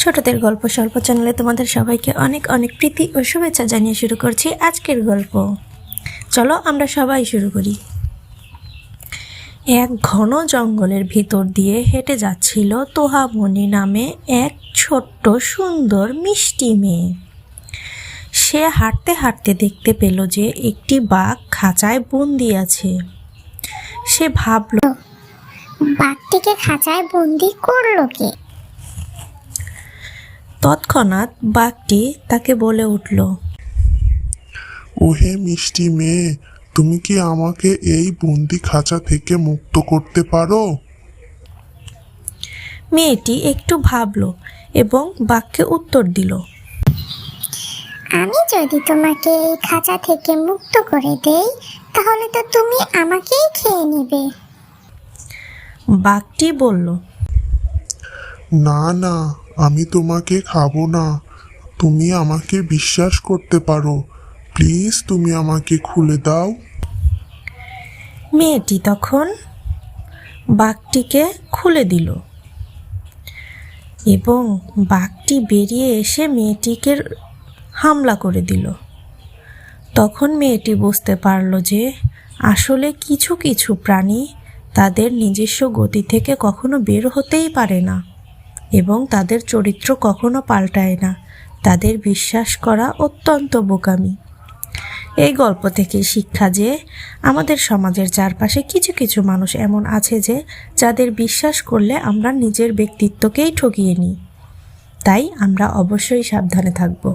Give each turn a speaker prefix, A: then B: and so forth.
A: ছোটদের গল্প স্বল্প চ্যানেলে তোমাদের সবাইকে অনেক অনেক প্রীতি ও শুভেচ্ছা জানিয়ে শুরু করছি আজকের গল্প। চলো আমরা সবাই শুরু করি। এক ঘন জঙ্গলের ভিতর দিয়ে হেঁটে যাচ্ছিল তোহামণি নামে এক ছোট্ট সুন্দর মিষ্টি মেয়ে। সে হাঁটতে হাঁটতে দেখতে পেল যে একটি বাঘ খাঁচায় বন্দি আছে। সে ভাবল,
B: বাঘটিকে খাঁচায় বন্দি করল কে?
A: তৎক্ষণাৎ বাঘটি তাকে বলে উঠল
C: ওহে মিষ্টি মেয়ে তুমি কি আমাকে এই বন্দি খাঁচা থেকে মুক্ত করতে পারো?
A: মেয়েটি একটু ভাবল এবং বাঘকে উত্তর দিল
B: আমি যদি তোমাকে এই খাঁচা থেকে মুক্ত করে দেই তাহলে তো তুমি আমাকেই খেয়ে নেবে।
A: বাঘটি বলল
C: না না আমি তোমাকে খাব না। তুমি আমাকে বিশ্বাস করতে পারো। প্লিজ তুমি আমাকে খুলে দাও।
A: মেয়েটি তখন বাঘটিকে খুলে দিল। এবং বাঘটি বেরিয়ে এসে মেয়েটিকে হামলা করে দিল। তখন মেয়েটি বুঝতে পারল যে আসলে কিছু কিছু প্রাণী তাদের নিজস্ব গতি থেকে কখনো বের হতেই পারে না। এবং তাদের চরিত্র কখনো পাল্টায় না। তাদের বিশ্বাস করা অত্যন্ত বোকামি। এই গল্প থেকে শিক্ষা যে, আমাদের সমাজের চারপাশে কিছু কিছু মানুষ এমন আছে যে, যাদের বিশ্বাস করলে আমরা নিজের ব্যক্তিত্বকেই ঠকিয়ে নিই। তাই আমরা অবশ্যই সাবধানে থাকব।